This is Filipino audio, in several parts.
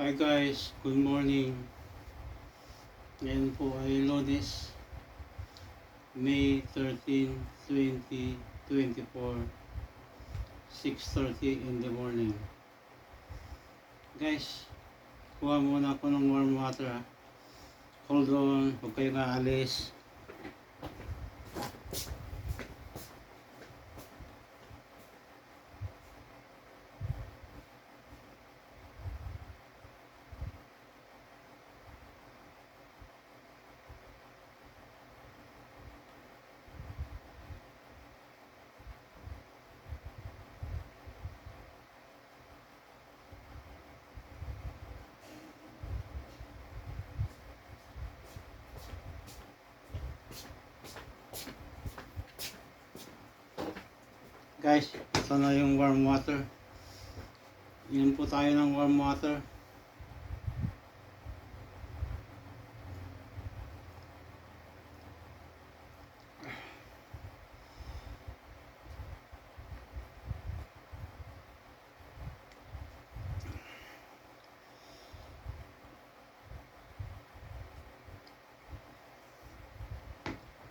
Hi guys, good morning. Ngayon po ay Lones, May 13, 2024, 6.30 in the morning. Guys, kuha muna ako ng warm water ha. Hold on, huwag kayong aalis. Guys, ito na yung warm water. Inom po tayo ng warm water.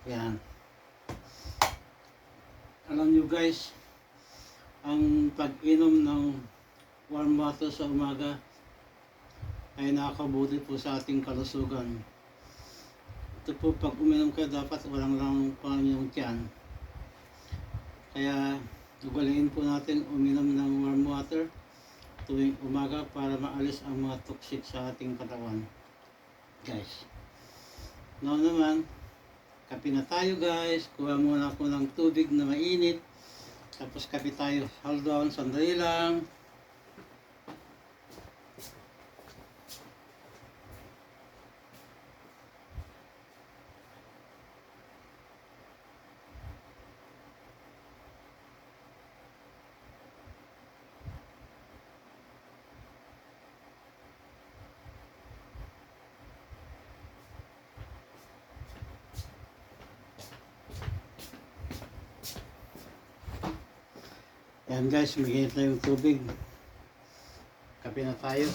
Yan. Alam nyo guys, ang pag-inom ng warm water sa umaga ay nakakabuti po sa ating kalusugan. Ito po pag uminom ka dapat walang lang pa yung tiyan. Kaya ugaliin po natin uminom ng warm water tuwing umaga para maalis ang mga toxic sa ating katawan. Guys. Now naman, kape na tayo guys. Kuha muna ako ng tubig na mainit. Tapos kape tayo. Hold on, sandali lang. Yan guys, magigit na yung tubig. Kape na tayo.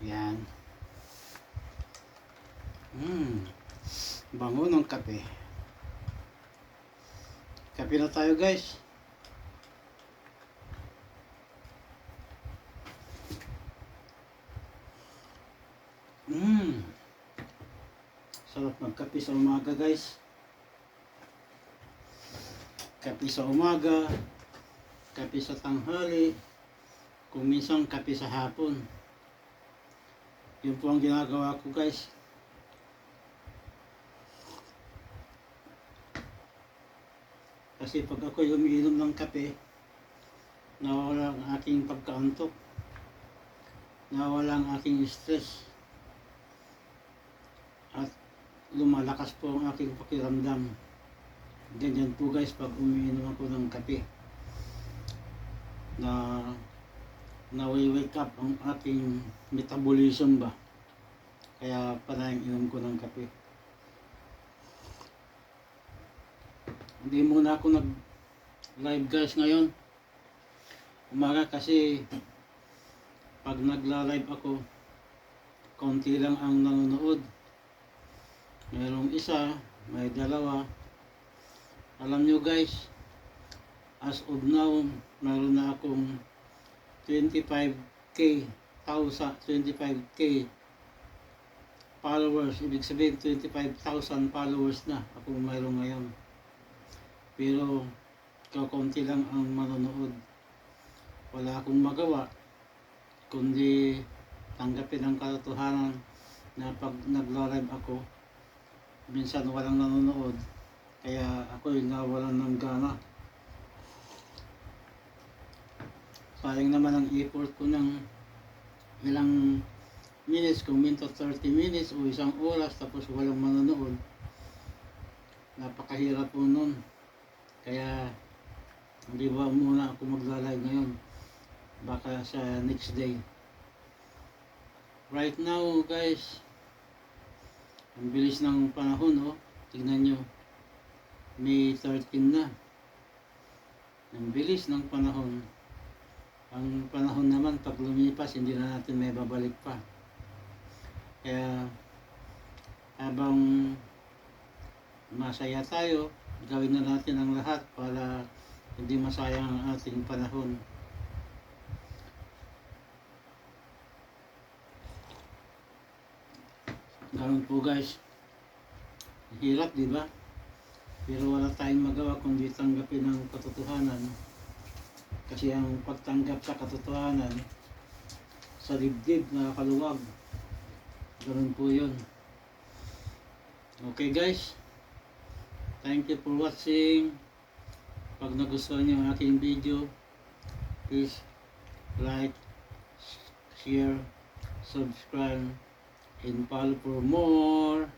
Yan. Hmm. Bango ng kape. Kape na tayo guys. Mmm. Sarap magkape sa umaga guys. Kape sa umaga, kape sa tanghali, kung minsan kape sa hapon. Yun po ang ginagawa ko guys. Kasi pag ako umiinom ng kape, nawawala ang aking pagkaantok. Nawawala ang aking stress. Lumalakas po ang aking pakiramdam. Ganyan po guys pag umiinom ako ng kape. Na nawi-wake up ang aking metabolism ba. Kaya panayang inom ko ng kape. Hindi muna ako nag live guys ngayon. Umaga kasi pag nagla-live ako, konti lang ang nanonood. Isa, may dalawa. Alam nyo guys, as of now, mayroon na akong 25k, 1,000, 25k followers. Ibig sabihin, 25,000 followers na ako mayroon ngayon. Pero, kakunti lang ang manonood. Wala akong magawa, kundi tanggapin ang katotohanan na pag nagla-live ako, minsan walang nanonood. Kaya ako yung nawalan ng gana sayang naman ang effort ko ng ilang minutes kung minto 30 minutes o isang oras tapos walang manonood. Napakahirap po nun. Kaya hindi ba muna ako magla-live ngayon? Baka sa next day. Right now guys ang bilis ng panahon, oh. Tingnan nyo. May 13 na. Ang bilis ng panahon. Ang panahon naman pag lumipas, hindi na natin may babalik pa. Kaya habang masaya tayo, gawin na natin ang lahat para hindi masayang ang ating panahon. Ganun po guys. Hirap, di ba? Pero wala tayong magawa kundi tanggapin ang katotohanan. Kasi ang pagtanggap sa katotohanan sa dibdib nakakaluwag. Ganun po yun. Okay guys. Thank you for watching. Pag nagustuhan niyo ang aking video, please like, share, subscribe, and follow for more.